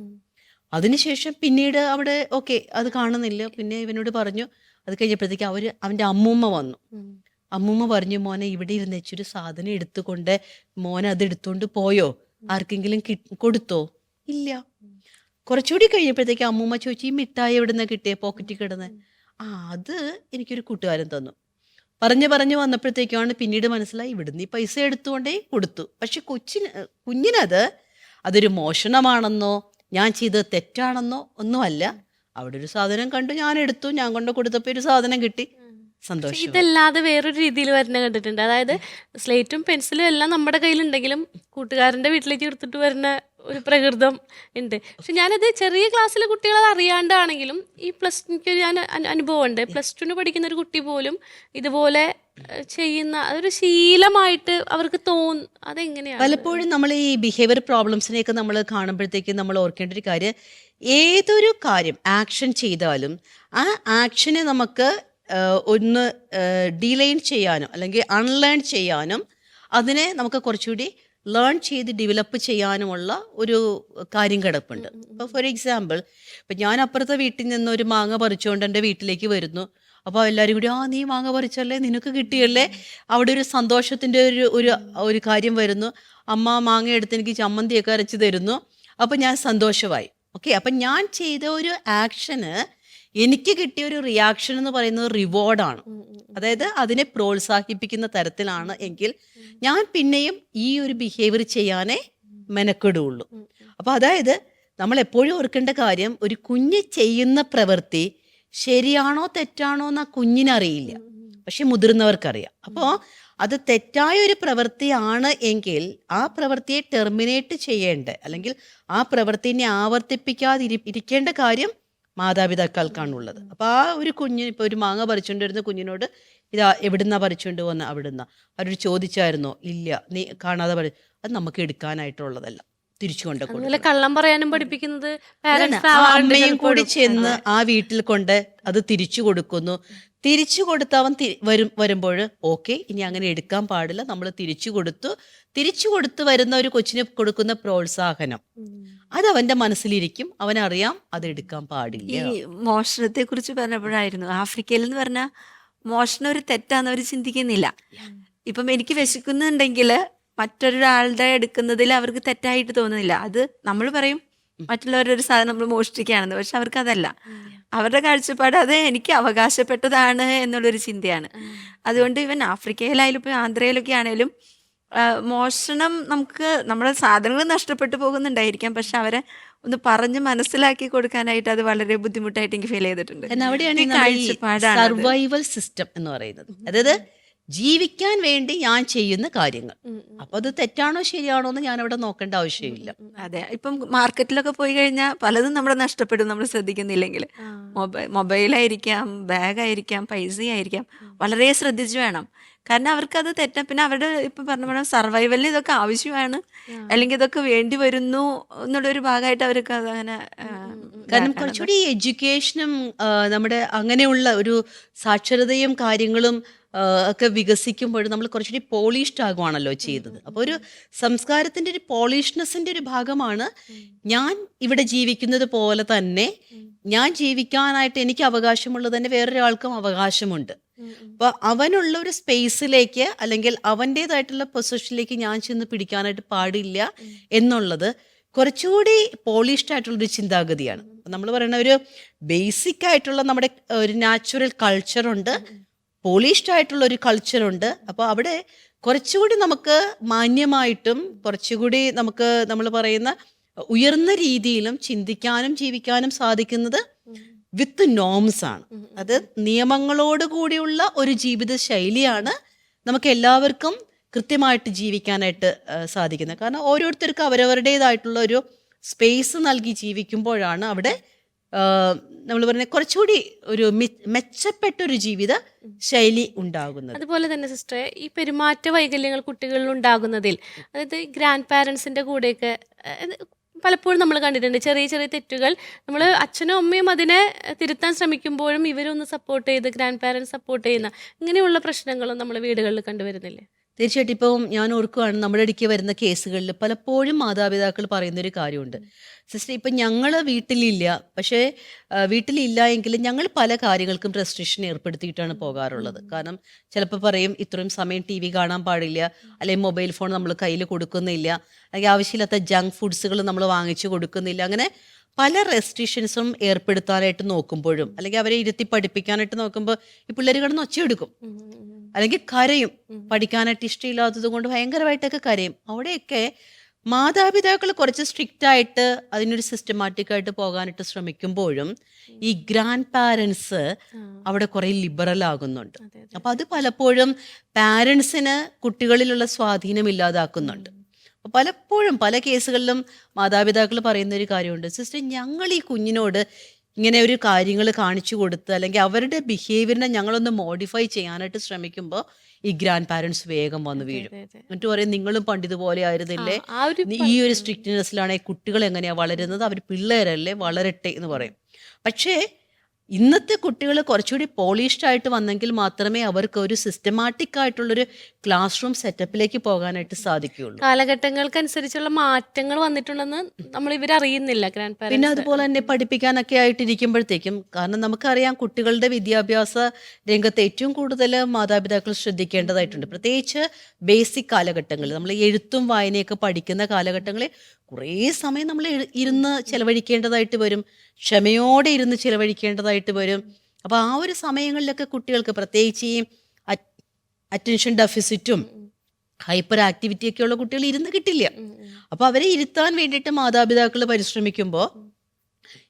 അതിനുശേഷം പിന്നീട് അവിടെ ഓക്കെ അത് കാണുന്നില്ല. പിന്നെ ഇവനോട് പറഞ്ഞു അത് കഴിഞ്ഞപ്പോഴത്തേക്ക് അവർ അവന്റെ അമ്മൂമ്മ വന്നു. അമ്മൂമ്മ പറഞ്ഞു മോനെ ഇവിടെ ഇരുന്ന് വെച്ചൊരു സാധനം എടുത്തുകൊണ്ട് മോനെ അത് എടുത്തുകൊണ്ട് പോയോ? ആർക്കെങ്കിലും കൊടുത്തോ? ഇല്ല. കുറച്ചുകൂടി കഴിഞ്ഞപ്പോഴത്തേക്ക് അമ്മൂമ്മ ചോദിച്ചു ഈ മിഠായി എവിടെ നിന്ന് കിട്ടിയ? പോക്കറ്റിൽ കിടന്ന്. ആ അത് എനിക്കൊരു കൂട്ടുകാരൻ തന്നു. പറഞ്ഞു പറഞ്ഞു വന്നപ്പോഴത്തേക്കാണ് പിന്നീട് മനസ്സിലായി ഇവിടുന്ന് ഈ പൈസ എടുത്തുകൊണ്ടേ കൊടുത്തു. പക്ഷെ കൊച്ചിന് കുഞ്ഞിനത് അതൊരു മോഷണമാണെന്നോ ഞാൻ ചെയ്തത് തെറ്റാണെന്നോ ഒന്നുമല്ല. അവിടെ ഒരു സാധനം കണ്ടു ഞാൻ എടുത്തു ഞാൻ കൊണ്ട് കൊടുത്തപ്പോൾ ഒരു സാധനം കിട്ടി. സന്തോഷം. ഇതല്ലാതെ വേറൊരു രീതിയിൽ വരുന്ന കണ്ടിട്ടുണ്ട്. അതായത് സ്ലേറ്റും പെൻസിലും എല്ലാം നമ്മുടെ കയ്യിലുണ്ടെങ്കിലും കൂട്ടുകാരന്റെ വീട്ടിലേക്ക് എടുത്തിട്ട് വരുന്ന ഒരു പ്രകൃതം ഉണ്ട്. പക്ഷെ ഞാനത് ചെറിയ ക്ലാസ്സിലെ കുട്ടികളത് അറിയാണ്ടാണെങ്കിലും ഈ പ്ലസ് എനിക്കൊരു ഞാൻ അനുഭവം അനുഭവമുണ്ട്. പ്ലസ് ടുന് പഠിക്കുന്ന ഒരു കുട്ടി പോലും ഇതുപോലെ ചെയ്യുന്ന അതൊരു ശീലമായിട്ട് അവർക്ക് തോന്നും അതെങ്ങനെയാണ്? പലപ്പോഴും നമ്മൾ ഈ ബിഹേവിയർ പ്രോബ്ലംസിനെയൊക്കെ നമ്മൾ കാണുമ്പോഴത്തേക്കും നമ്മൾ ഓർക്കേണ്ട ഒരു കാര്യം ഏതൊരു കാര്യം ആക്ഷൻ ചെയ്താലും ആ ആക്ഷനെ നമുക്ക് ഒന്ന് ഡീലൈൻ ചെയ്യാനും അല്ലെങ്കിൽ അൺലേൺ ചെയ്യാനും അതിനെ നമുക്ക് കുറച്ചുകൂടി ലേൺ ചെയ്ത് ഡെവലപ്പ് ചെയ്യാനുമുള്ള ഒരു കാര്യം കിടപ്പുണ്ട്. ഇപ്പോൾ ഫോർ എക്സാമ്പിൾ ഇപ്പം ഞാൻ അപ്പുറത്തെ വീട്ടിൽ നിന്ന് ഒരു മാങ്ങ പറിച്ചുകൊണ്ട് എന്റെ വീട്ടിലേക്ക് വരുന്നു. അപ്പോൾ എല്ലാവരും കൂടി ആ നീ മാങ്ങ പറിച്ചല്ലേ? നിനക്ക് കിട്ടിയല്ലേ? അവിടെ ഒരു സന്തോഷത്തിന്റെ ഒരു ഒരു ഒരു കാര്യം വരുന്നു. അമ്മ മാങ്ങ എടുത്ത് എനിക്ക് ചമ്മന്തിയൊക്കെ അരച്ച് തരുന്നു. അപ്പോൾ ഞാൻ സന്തോഷമായി. ഓക്കെ അപ്പം ഞാൻ ചെയ്ത ഒരു ആക്ഷന് എനിക്ക് കിട്ടിയ ഒരു റിയാക്ഷൻ എന്ന് പറയുന്നത് റിവാർഡാണ് അതായത് അതിനെ പ്രോത്സാഹിപ്പിക്കുന്ന തരത്തിലാണ് എങ്കിൽ ഞാൻ പിന്നെയും ഈ ഒരു ബിഹേവിയർ ചെയ്യാനേ മെനക്കെടുള്ളൂ. അപ്പോൾ അതായത് നമ്മൾ എപ്പോഴും ഓർക്കേണ്ട കാര്യം ഒരു കുഞ്ഞ് ചെയ്യുന്ന പ്രവൃത്തി ശരിയാണോ തെറ്റാണോ എന്ന് ആ കുഞ്ഞിനറിയില്ല പക്ഷെ മുതിർന്നവർക്കറിയാം. അപ്പോൾ അത് തെറ്റായ ഒരു പ്രവൃത്തിയാണ് എങ്കിൽ ആ പ്രവൃത്തിയെ ടെർമിനേറ്റ് ചെയ്യേണ്ട അല്ലെങ്കിൽ ആ പ്രവൃത്തിനെ ആവർത്തിപ്പിക്കാതിരി ഇരിക്കേണ്ട കാര്യം മാതാപിതാക്കൾക്കാണുള്ളത് അപ്പോൾ ആ ഒരു കുഞ്ഞിന് ഇപ്പോൾ ഒരു മാങ്ങ പറിച്ചുകൊണ്ടിരുന്ന കുഞ്ഞിനോട് ഇതാ എവിടുന്നാ പറിച്ചുകൊണ്ട് വന്ന? അവിടുന്ന. അവരോട് ചോദിച്ചായിരുന്നോ ഇല്ല നീ കാണാതെ പറ അത് നമുക്ക് എടുക്കാനായിട്ടുള്ളതല്ല. തിരിച്ചു കൊണ്ട് കള്ളം പറയാനും പഠിപ്പിക്കുന്നത് അമ്മയും കൂടി. ചെന്ന് ആ. വീട്ടിൽ കൊണ്ട് അത് തിരിച്ചു കൊടുക്കുന്നു. തിരിച്ചു കൊടുത്തവൻ വരും വരുമ്പോൾ ഓക്കെ ഇനി അങ്ങനെ എടുക്കാൻ പാടില്ല. നമ്മൾ തിരിച്ചു കൊടുത്തു. തിരിച്ചു കൊടുത്തു വരുന്ന ഒരു കൊച്ചിന് കൊടുക്കുന്ന പ്രോത്സാഹനം. അത് അവന്റെ മനസ്സിലിരിക്കും അവനറിയാം അത് എടുക്കാൻ ഈ പാടില്ല മോഷണത്തെ കുറിച്ച് പറഞ്ഞപ്പോഴായിരുന്നു ആഫ്രിക്കയിൽ എന്ന് പറഞ്ഞാൽ മോഷണം ഒരു തെറ്റാന്ന് അവർ ചിന്തിക്കുന്നില്ല. ഇപ്പം എനിക്ക് വിശക്കുന്നുണ്ടെങ്കിൽ മറ്റൊരാളുടെ എടുക്കുന്നതിൽ അവർക്ക് തെറ്റായിട്ട് തോന്നുന്നില്ല. അത് നമ്മൾ പറയും മറ്റുള്ളവരുടെ ഒരു സാധനം നമ്മൾ മോഷ്ടിക്കുകയാണെന്ന് പക്ഷെ അവർക്ക് അതല്ല അവരുടെ കാഴ്ചപ്പാട് അത് എനിക്ക് അവകാശപ്പെട്ടതാണ് എന്നുള്ളൊരു ചിന്തയാണ്. അതുകൊണ്ട് ഇവൻ ആഫ്രിക്കയിലായാലും ഇപ്പം ആന്ധ്രയിലൊക്കെ ആണെങ്കിലും മോഷണം നമുക്ക് നമ്മുടെ സാധനങ്ങൾ നഷ്ടപ്പെട്ടു പോകുന്നുണ്ടായിരിക്കാം. പക്ഷെ അവരെ ഒന്ന് പറഞ്ഞ് മനസ്സിലാക്കി കൊടുക്കാനായിട്ട് അത് വളരെ ബുദ്ധിമുട്ടായിട്ട് എനിക്ക് ഫീൽ ചെയ്തിട്ടുണ്ട്. കാരണം അവിടെയാണ് ഈ നമ്മുടെ ഈ കാഴ്ചപ്പാടാണത്. സർവൈവൽ സിസ്റ്റം എന്ന് പറയുന്നത്. അതായത് ജീവിക്കാൻ വേണ്ടി ഞാൻ ചെയ്യുന്ന കാര്യങ്ങൾ. അപ്പൊ അത് തെറ്റാണോ ശരിയാണോ എന്ന് ഞാൻ അവിടെ നോക്കേണ്ട ആവശ്യമില്ല. അതെ. ഇപ്പം മാർക്കറ്റിലൊക്കെ പോയി കഴിഞ്ഞാൽ പലതും നമ്മുടെ നഷ്ടപ്പെടും നമ്മൾ ശ്രദ്ധിക്കുന്നില്ലെങ്കിൽ. മൊബൈൽ മൊബൈലായിരിക്കാം ബാഗായിരിക്കാം പൈസയായിരിക്കാം. വളരെ ശ്രദ്ധിച്ചു വേണം. കാരണം അവർക്കത് തെറ്റാ. പിന്നെ അവരുടെ ഇപ്പൊ പറഞ്ഞ പോലെ സർവൈവലിന് ഇതൊക്കെ ആവശ്യമാണ്. അല്ലെങ്കിൽ ഇതൊക്കെ വേണ്ടി വരുന്നു എന്നുള്ളൊരു ഭാഗമായിട്ട് അവർക്ക് അതങ്ങനെ കാരണം കുറച്ചുകൂടി എഡ്യൂക്കേഷനും നമ്മുടെ അങ്ങനെയുള്ള ഒരു സാക്ഷരതയും കാര്യങ്ങളും ഒക്കെ വികസിക്കുമ്പോൾ നമ്മൾ കുറച്ചുകൂടി പോളിഷ്ഡ് ആകുവാണല്ലോ ചെയ്തത്. അപ്പോൾ ഒരു സംസ്കാരത്തിന്റെ ഒരു പോളിഷ്നെസ്സിന്റെ ഒരു ഭാഗമാണ് ഞാൻ ഇവിടെ ജീവിക്കുന്നത് പോലെ തന്നെ ഞാൻ ജീവിക്കാനായിട്ട് എനിക്ക് അവകാശമുള്ളത് തന്നെ വേറൊരാൾക്കും അവകാശമുണ്ട്. അപ്പൊ അവനുള്ള ഒരു സ്പേസിലേക്ക് അല്ലെങ്കിൽ അവന്റെതായിട്ടുള്ള പൊസിഷനിലേക്ക് ഞാൻ ചെന്ന് പിടിക്കാനായിട്ട് പാടില്ല എന്നുള്ളത് കുറച്ചുകൂടി പോളിഷ്ഡ് ആയിട്ടുള്ളൊരു ചിന്താഗതിയാണ്. നമ്മൾ പറയുന്ന ഒരു ബേസിക് ആയിട്ടുള്ള നമ്മുടെ ഒരു നാച്ചുറൽ കൾച്ചറുണ്ട് പോളിഷ്ഡ് ആയിട്ടുള്ള ഒരു കൾച്ചറുണ്ട് അപ്പോൾ അവിടെ കുറച്ചുകൂടി നമുക്ക് മാന്യമായിട്ടും കുറച്ചുകൂടി നമുക്ക് നമ്മൾ പറയുന്ന ഉയർന്ന രീതിയിലും ചിന്തിക്കാനും ജീവിക്കാനും സാധിക്കുന്നത് വിത്ത് നോംസ് ആണ്. അത് നിയമങ്ങളോട് കൂടിയുള്ള ഒരു ജീവിത ശൈലിയാണ് നമുക്ക് എല്ലാവർക്കും കൃത്യമായിട്ട് ജീവിക്കാനായിട്ട് സാധിക്കുന്നത്. കാരണം ഓരോരുത്തർക്കും അവരവരുടേതായിട്ടുള്ള ഒരു സ്പേസ് നൽകി ജീവിക്കുമ്പോഴാണ് അവിടെ നമ്മൾ പറഞ്ഞ കുറച്ചുകൂടി ഒരു മെച്ചപ്പെട്ട ഒരു ജീവിത ശൈലി ഉണ്ടാകുന്നത്. അതുപോലെ തന്നെ സിസ്റ്ററെ ഈ പെരുമാറ്റ വൈകല്യങ്ങൾ കുട്ടികളിൽ ഉണ്ടാകുന്നതിൽ അതായത് ഗ്രാൻഡ് പാരൻസിന്റെ കൂടെയൊക്കെ പലപ്പോഴും നമ്മൾ കണ്ടിട്ടുണ്ട്. ചെറിയ ചെറിയ തെറ്റുകൾ നമ്മൾ അച്ഛനും അമ്മയും അതിനെ തിരുത്താൻ ശ്രമിക്കുമ്പോഴും ഇവരൊന്ന് സപ്പോർട്ട് ചെയ്ത് ഗ്രാൻഡ് പാരൻസ് സപ്പോർട്ട് ചെയ്യുന്ന ഇങ്ങനെയുള്ള പ്രശ്നങ്ങളും നമ്മൾ വീടുകളിൽ കണ്ടുവരുന്നില്ലേ? തീർച്ചയായിട്ടും ഇപ്പം ഞാൻ ഓർക്കുകയാണ് നമ്മുടെ ഇടയ്ക്ക് വരുന്ന കേസുകളിൽ പലപ്പോഴും മാതാപിതാക്കൾ പറയുന്ന ഒരു കാര്യമുണ്ട്. സിസ്റ്റർ ഇപ്പം ഞങ്ങൾ വീട്ടിലില്ല. പക്ഷേ വീട്ടിലില്ല എങ്കിലും ഞങ്ങൾ പല കാര്യങ്ങൾക്കും റെസ്ട്രിക്ഷൻ ഏർപ്പെടുത്തിയിട്ടാണ് പോകാറുള്ളത്. കാരണം ചിലപ്പോൾ പറയും ഇത്രയും സമയം ടി വി കാണാൻ പാടില്ല. അല്ലെങ്കിൽ മൊബൈൽ ഫോൺ നമ്മൾ കയ്യിൽ കൊടുക്കുന്നില്ല. അല്ലെങ്കിൽ ആവശ്യമില്ലാത്ത ജങ്ക് ഫുഡ്സുകൾ നമ്മൾ വാങ്ങിച്ചു കൊടുക്കുന്നില്ല. അങ്ങനെ പല റെസ്ട്രിക്ഷൻസും ഏർപ്പെടുത്താനായിട്ട് നോക്കുമ്പോഴും അല്ലെങ്കിൽ അവരെ ഇരുത്തി പഠിപ്പിക്കാനായിട്ട് നോക്കുമ്പോൾ ഈ പിള്ളേർ കിടന്ന് ഒച്ചയെടുക്കും. അല്ലെങ്കിൽ കരയും. പഠിക്കാനായിട്ട് ഇഷ്ടമില്ലാത്തത് കൊണ്ട് ഭയങ്കരമായിട്ടൊക്കെ കരയും. അവിടെയൊക്കെ മാതാപിതാക്കൾ കുറച്ച് സ്ട്രിക്റ്റ് ആയിട്ട് അതിനൊരു സിസ്റ്റമാറ്റിക് ആയിട്ട് പോകാനായിട്ട് ശ്രമിക്കുമ്പോഴും ഈ ഗ്രാൻഡ് പാരൻസ് അവിടെ കുറെ ലിബറൽ ആകുന്നുണ്ട്. അപ്പൊ അത് പലപ്പോഴും പാരൻസിന് കുട്ടികളിലുള്ള സ്വാധീനം ഇല്ലാതാക്കുന്നുണ്ട്. പലപ്പോഴും പല കേസുകളിലും മാതാപിതാക്കൾ പറയുന്ന ഒരു കാര്യമുണ്ട് സിസ്റ്റർ ഞങ്ങൾ ഈ കുഞ്ഞിനോട് ഇങ്ങനെ ഒരു കാര്യങ്ങൾ കാണിച്ചു കൊടുത്ത് അല്ലെങ്കിൽ അവരുടെ ബിഹേവിയറിനെ ഞങ്ങളൊന്ന് മോഡിഫൈ ചെയ്യാനായിട്ട് ശ്രമിക്കുമ്പോൾ ഈ ഗ്രാൻഡ് പാരൻസ് വേഗം വന്ന് വീഴും. എന്നിട്ട് പറയും നിങ്ങളും പണ്ട് ഇതുപോലെ ആയിരുന്നില്ലേ? ഈ ആ ഒരു ഈ ഒരു സ്ട്രിക്റ്റ്നെസ്സിലാണ് കുട്ടികൾ എങ്ങനെയാണ് വളരുന്നത്? അവർ പിള്ളേരല്ലേ വളരട്ടെ എന്ന് പറയും. പക്ഷേ ഇന്നത്തെ കുട്ടികൾ കുറച്ചുകൂടി പോളിഷ്ഡ് ആയിട്ട് വന്നെങ്കിൽ മാത്രമേ അവർക്ക് ഒരു സിസ്റ്റമാറ്റിക് ആയിട്ടുള്ളൊരു ക്ലാസ് റൂം സെറ്റപ്പിലേക്ക് പോകാനായിട്ട് സാധിക്കുകയുള്ളൂ. കാലഘട്ടങ്ങൾക്കനുസരിച്ചുള്ള മാറ്റങ്ങൾ വന്നിട്ടുണ്ടെന്ന് നമ്മൾ ഇവരറിയുന്നില്ല ഗ്രാൻഡ് പിന്നെ അതുപോലെ തന്നെ പഠിപ്പിക്കാനൊക്കെ ആയിട്ടിരിക്കുമ്പോഴത്തേക്കും കാരണം നമുക്കറിയാം കുട്ടികളുടെ വിദ്യാഭ്യാസ രംഗത്ത് ഏറ്റവും കൂടുതൽ മാതാപിതാക്കൾ ശ്രദ്ധിക്കേണ്ടതായിട്ടുണ്ട്. പ്രത്യേകിച്ച് ബേസിക് കാലഘട്ടങ്ങളിൽ നമ്മൾ എഴുത്തും വായനയൊക്കെ പഠിക്കുന്ന കാലഘട്ടങ്ങളിൽ കുറേ സമയം നമ്മൾ ഇരുന്ന് ചിലവഴിക്കേണ്ടതായിട്ട് വരും. ക്ഷമയോടെ ഇരുന്ന് ചിലവഴിക്കേണ്ടതായിട്ട് വരും. അപ്പോൾ ആ ഒരു സമയങ്ങളിലൊക്കെ കുട്ടികൾക്ക് പ്രത്യേകിച്ച് ഈ അറ്റൻഷൻ ഡെഫിസിറ്റും ഹൈപ്പർ ആക്ടിവിറ്റി ഒക്കെ ഉള്ള കുട്ടികൾ ഇരുന്ന് കിട്ടില്ല. അപ്പോൾ അവരെ ഇരുത്താൻ വേണ്ടിയിട്ട് മാതാപിതാക്കൾ പരിശ്രമിക്കുമ്പോൾ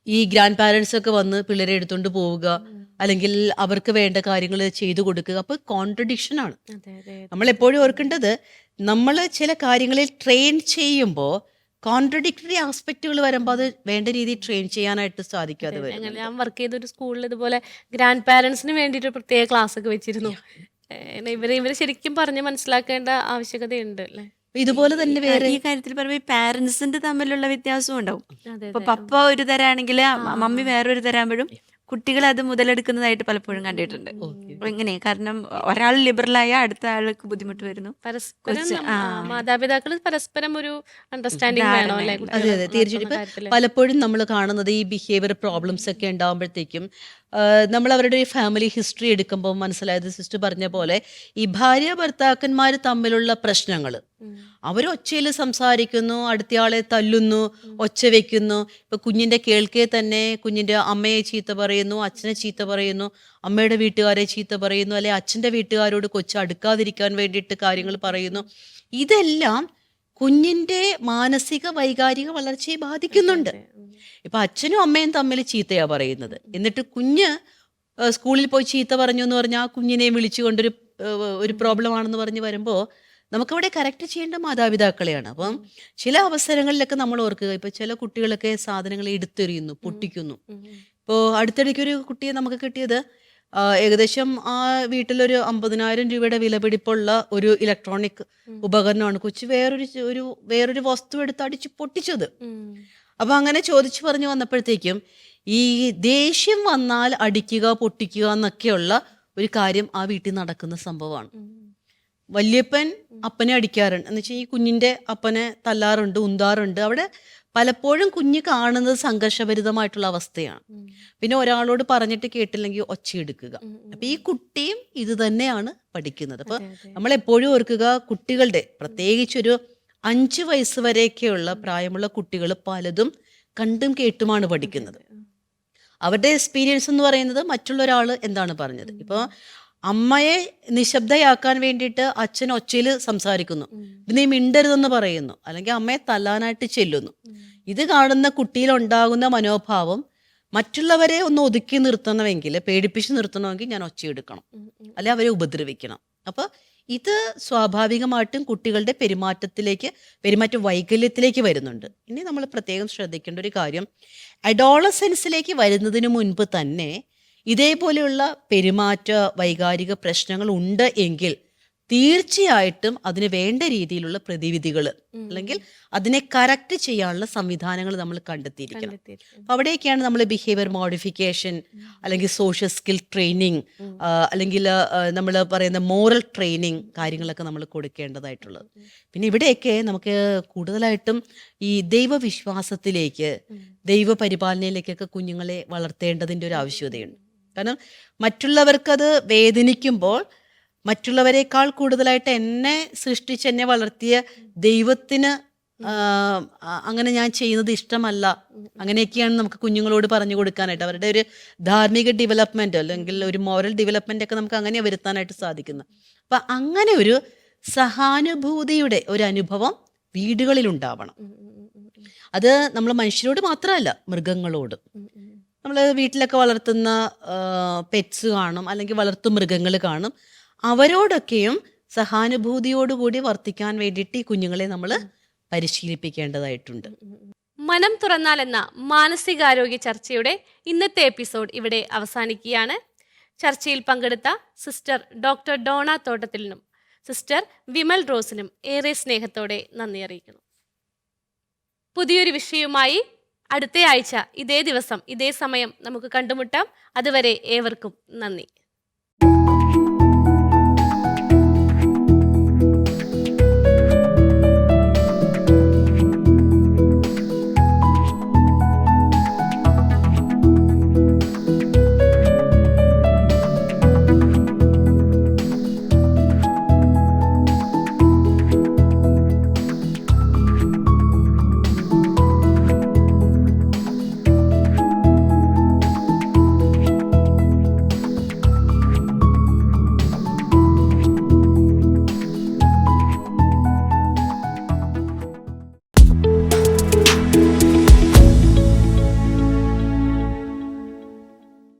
ഈ ഗ്രാൻഡ് പാരൻസ് ഒക്കെ വന്ന് പിള്ളേരെ എടുത്തുകൊണ്ട് പോവുക അല്ലെങ്കിൽ അവർക്ക് വേണ്ട കാര്യങ്ങൾ ചെയ്തു കൊടുക്കുക. അപ്പോൾ കോൺട്രഡിക്ഷൻ ആണ്. നമ്മൾ എപ്പോഴും ഓർക്കേണ്ടത് നമ്മൾ ചില കാര്യങ്ങളിൽ ട്രെയിൻ ചെയ്യുമ്പോൾ കോൺട്രഡിക്ടറി ആസ്പെക്റ്റുകൾ വരുമ്പോൾ അത് വേണ്ട രീതിയിൽ ട്രെയിൻ ചെയ്യാനായിട്ട് സാധിക്കും വരും അങ്ങനെ ഞാൻ വർക്ക് ചെയ്ത ഒരു സ്കൂളിൽ ഇതുപോലെ ഗ്രാൻഡ് പാരൻസിന് വേണ്ടിയിട്ട് പ്രത്യേക ക്ലാസ് ഒക്കെ വെച്ചിരുന്നു. ഇവരെ ഇവരെ ശരിക്കും പറഞ്ഞ് മനസ്സിലാക്കേണ്ട ആവശ്യകതയുണ്ട് അല്ലേ? ഇതുപോലെ തന്നെ വേറെ ഈ കാര്യത്തിൽ പറയുമ്പോൾ ഈ പാരന്റ്സിന്റെ തമ്മിലുള്ള വ്യത്യാസവും ഉണ്ടാവും. അതെ ഇപ്പൊ പപ്പ ഒരു തരാണെങ്കിൽ മമ്മി വേറൊരു തരാകുമ്പോഴും കുട്ടികൾ അത് മുതലെടുക്കുന്നതായിട്ട് പലപ്പോഴും കണ്ടിട്ടുണ്ട്. എങ്ങനെ ഇങ്ങനെ കാരണം ഒരാൾ ലിബറലായ അടുത്ത ആൾക്ക് ബുദ്ധിമുട്ട് വരുന്നു. പരസ്പരം മാതാപിതാക്കൾ പരസ്പരം ഒരു അണ്ടർസ്റ്റാൻഡിങ് വേണം. അതെ അതെ തീർച്ചയായിട്ടും. പലപ്പോഴും നമ്മൾ കാണുന്നത് ഈ ബിഹേവിയർ പ്രോബ്ലംസ് ഒക്കെ ഉണ്ടാകുമ്പോഴത്തേക്കും നമ്മൾ അവരുടെ ഒരു ഫാമിലി ഹിസ്റ്ററി എടുക്കുമ്പോൾ മനസ്സിലായത് സിസ്റ്റർ പറഞ്ഞ പോലെ ഈ ഭാര്യ ഭർത്താക്കന്മാർ തമ്മിലുള്ള പ്രശ്നങ്ങൾ. അവർ ഒച്ചയിൽ സംസാരിക്കുന്നു അടുത്തയാളെ തല്ലുന്നു ഒച്ച വെക്കുന്നു. ഇപ്പൊ കുഞ്ഞിന്റെ കേൾക്കെ തന്നെ കുഞ്ഞിന്റെ അമ്മയെ ചീത്ത പറയുന്നു അച്ഛനെ ചീത്ത പറയുന്നു അമ്മയുടെ വീട്ടുകാരെ ചീത്ത പറയുന്നു അല്ലെ അച്ഛന്റെ വീട്ടുകാരോട് കൊച്ചു അടുക്കാതിരിക്കാൻ വേണ്ടിയിട്ട് കാര്യങ്ങൾ പറയുന്നു. ഇതെല്ലാം കുഞ്ഞിന്റെ മാനസിക വൈകാരിക വളർച്ചയെ ബാധിക്കുന്നുണ്ട്. ഇപ്പം അച്ഛനും അമ്മയും തമ്മിൽ ചീത്തയാ പറയുന്നത്. എന്നിട്ട് കുഞ്ഞ് സ്കൂളിൽ പോയി ചീത്ത പറഞ്ഞു എന്ന് പറഞ്ഞാൽ കുഞ്ഞിനെ വിളിച്ചുകൊണ്ടൊരു ഒരു പ്രോബ്ലം ആണെന്ന് പറഞ്ഞ് വരുമ്പോൾ നമുക്കവിടെ കറക്റ്റ് ചെയ്യേണ്ട മാതാപിതാക്കളെയാണ്. അപ്പം ചില അവസരങ്ങളിലൊക്കെ നമ്മൾ ഓർക്കുക. ഇപ്പൊ ചില കുട്ടികളൊക്കെ സാധനങ്ങൾ എടുത്തെറിയുന്നു പൊട്ടിക്കുന്നു. ഇപ്പോൾ അടുത്തിടയ്ക്ക് ഒരു കുട്ടിയെ നമുക്ക് കിട്ടിയത് ഏകദേശം ആ വീട്ടിലൊരു അമ്പതിനായിരം രൂപയുടെ വിലപിടിപ്പുള്ള ഒരു ഇലക്ട്രോണിക് ഉപകരണമാണ് കൊച്ചു വേറൊരു ഒരു വേറൊരു വസ്തു എടുത്ത് അടിച്ച് പൊട്ടിച്ചത്. അപ്പൊ അങ്ങനെ ചോദിച്ചു പറഞ്ഞു വന്നപ്പോഴത്തേക്കും ഈ ദേഷ്യം വന്നാൽ അടിക്കുക പൊട്ടിക്കുക എന്നൊക്കെയുള്ള ഒരു കാര്യം ആ വീട്ടിൽ നടക്കുന്ന സംഭവമാണ്. വല്യപ്പൻ അപ്പനെ അടിക്കാറുണ്ട്. എന്ന് വെച്ചാൽ ഈ കുഞ്ഞിന്റെ അപ്പനെ തല്ലാറുണ്ട് ഉന്താറുണ്ട്. അവിടെ പലപ്പോഴും കുഞ്ഞ് കാണുന്നത് സംഘർഷഭരിതമായിട്ടുള്ള അവസ്ഥയാണ്. പിന്നെ ഒരാളോട് പറഞ്ഞിട്ട് കേട്ടില്ലെങ്കിൽ ഒച്ചയെടുക്കുക അപ്പൊ ഈ കുട്ടിയും ഇത് തന്നെയാണ് പഠിക്കുന്നത്. അപ്പൊ നമ്മൾ എപ്പോഴും ഓർക്കുക കുട്ടികളുടെ പ്രത്യേകിച്ചൊരു അഞ്ച് വയസ്സ് വരെയൊക്കെയുള്ള പ്രായമുള്ള കുട്ടികൾ പലതും കണ്ടും കേട്ടുമാണ് പഠിക്കുന്നത്. അവരുടെ എക്സ്പീരിയൻസ് എന്ന് പറയുന്നത് മറ്റുള്ള ഒരാൾ എന്താണ് പറഞ്ഞത്? ഇപ്പോൾ അമ്മയെ നിശബ്ദയാക്കാൻ വേണ്ടിയിട്ട് അച്ഛൻ ഒച്ചയിൽ സംസാരിക്കുന്നു. ഇത് നീ മിണ്ടരുതെന്ന് പറയുന്നു. അല്ലെങ്കിൽ അമ്മയെ തല്ലാനായിട്ട് ചെല്ലുന്നു. ഇത് കാണുന്ന കുട്ടിയിൽ ഉണ്ടാകുന്ന മനോഭാവം മറ്റുള്ളവരെ ഒന്ന് ഒതുക്കി നിർത്തണമെങ്കിൽ പേടിപ്പിച്ച് നിർത്തണമെങ്കിൽ ഞാൻ ഒച്ചയെടുക്കണം അല്ലെ അവരെ ഉപദ്രവിക്കണം. അപ്പോൾ ഇത് സ്വാഭാവികമായിട്ടും കുട്ടികളുടെ പെരുമാറ്റത്തിലേക്ക് പെരുമാറ്റ വൈകല്യത്തിലേക്ക് വരുന്നുണ്ട്. ഇനി നമ്മൾ പ്രത്യേകം ശ്രദ്ധിക്കേണ്ട ഒരു കാര്യം. അഡോളസെൻസിലേക്ക് വരുന്നതിന് മുൻപ് തന്നെ ഇതേപോലെയുള്ള പെരുമാറ്റ വൈകാരിക പ്രശ്നങ്ങൾ ഉണ്ട് എങ്കിൽ തീർച്ചയായിട്ടും അതിന് വേണ്ട രീതിയിലുള്ള പ്രതിവിധികൾ അല്ലെങ്കിൽ അതിനെ കറക്റ്റ് ചെയ്യാനുള്ള സംവിധാനങ്ങൾ നമ്മൾ കണ്ടെത്തിയിരിക്കണം. അപ്പൊ അവിടെയൊക്കെയാണ് നമ്മൾ ബിഹേവിയർ മോഡിഫിക്കേഷൻ അല്ലെങ്കിൽ സോഷ്യൽ സ്കിൽ ട്രെയിനിങ് അല്ലെങ്കിൽ നമ്മൾ പറയുന്ന മോറൽ ട്രെയിനിങ് കാര്യങ്ങളൊക്കെ നമ്മൾ കൊടുക്കേണ്ടതായിട്ടുള്ളത്. പിന്നെ ഇവിടെയൊക്കെ നമുക്ക് കൂടുതലായിട്ടും ഈ ദൈവവിശ്വാസത്തിലേക്ക് ദൈവപരിപാലനയിലേക്കൊക്കെ കുഞ്ഞുങ്ങളെ വളർത്തേണ്ടതിന്റെ ഒരു ആവശ്യകതയുണ്ട്. കാരണം മറ്റുള്ളവർക്കത് വേദനിക്കുമ്പോൾ മറ്റുള്ളവരെക്കാൾ കൂടുതലായിട്ട് എന്നെ സൃഷ്ടിച്ച് എന്നെ വളർത്തിയ ദൈവത്തിന് അങ്ങനെ ഞാൻ ചെയ്യുന്നത് ഇഷ്ടമല്ല. അങ്ങനെയൊക്കെയാണ് നമുക്ക് കുഞ്ഞുങ്ങളോട് പറഞ്ഞു കൊടുക്കാനായിട്ട്. അവരുടെ ഒരു ധാർമ്മിക ഡെവലപ്മെന്റ് അല്ലെങ്കിൽ ഒരു മോറൽ ഡെവലപ്മെന്റ് ഒക്കെ നമുക്ക് അങ്ങനെ വരുത്താനായിട്ട് സാധിക്കുന്നു അപ്പൊ അങ്ങനെ ഒരു സഹാനുഭൂതിയുടെ ഒരു അനുഭവം വീടുകളിൽ ഉണ്ടാവണം അത് നമ്മൾ മനുഷ്യരോട് മാത്രമല്ല മൃഗങ്ങളോട്. നമ്മൾ വീട്ടിലൊക്കെ വളർത്തുന്ന പെറ്റ്സ് കാണും അല്ലെങ്കിൽ വളർത്തു മൃഗങ്ങൾ കാണും. അവരോടൊക്കെയും സഹാനുഭൂതിയോടുകൂടി വർത്തിക്കാൻ വേണ്ടിയിട്ട് ഈ കുഞ്ഞുങ്ങളെ നമ്മൾ പരിശീലിപ്പിക്കേണ്ടതായിട്ടുണ്ട്. മനം തുറന്നാൽ എന്ന മാനസികാരോഗ്യ ചർച്ചയുടെ ഇന്നത്തെ എപ്പിസോഡ് ഇവിടെ അവസാനിക്കുകയാണ്. ചർച്ചയിൽ പങ്കെടുത്ത സിസ്റ്റർ ഡോക്ടർ ഡോണ തോട്ടത്തിലിനും സിസ്റ്റർ വിമൽ റോസിനും ഏറെ സ്നേഹത്തോടെ നന്ദി അറിയിക്കുന്നു. പുതിയൊരു വിഷയവുമായി അടുത്ത ആഴ്ച ഇതേ ദിവസം ഇതേ സമയം നമുക്ക് കണ്ടുമുട്ടാം. അതുവരെ ഏവർക്കും നന്ദി.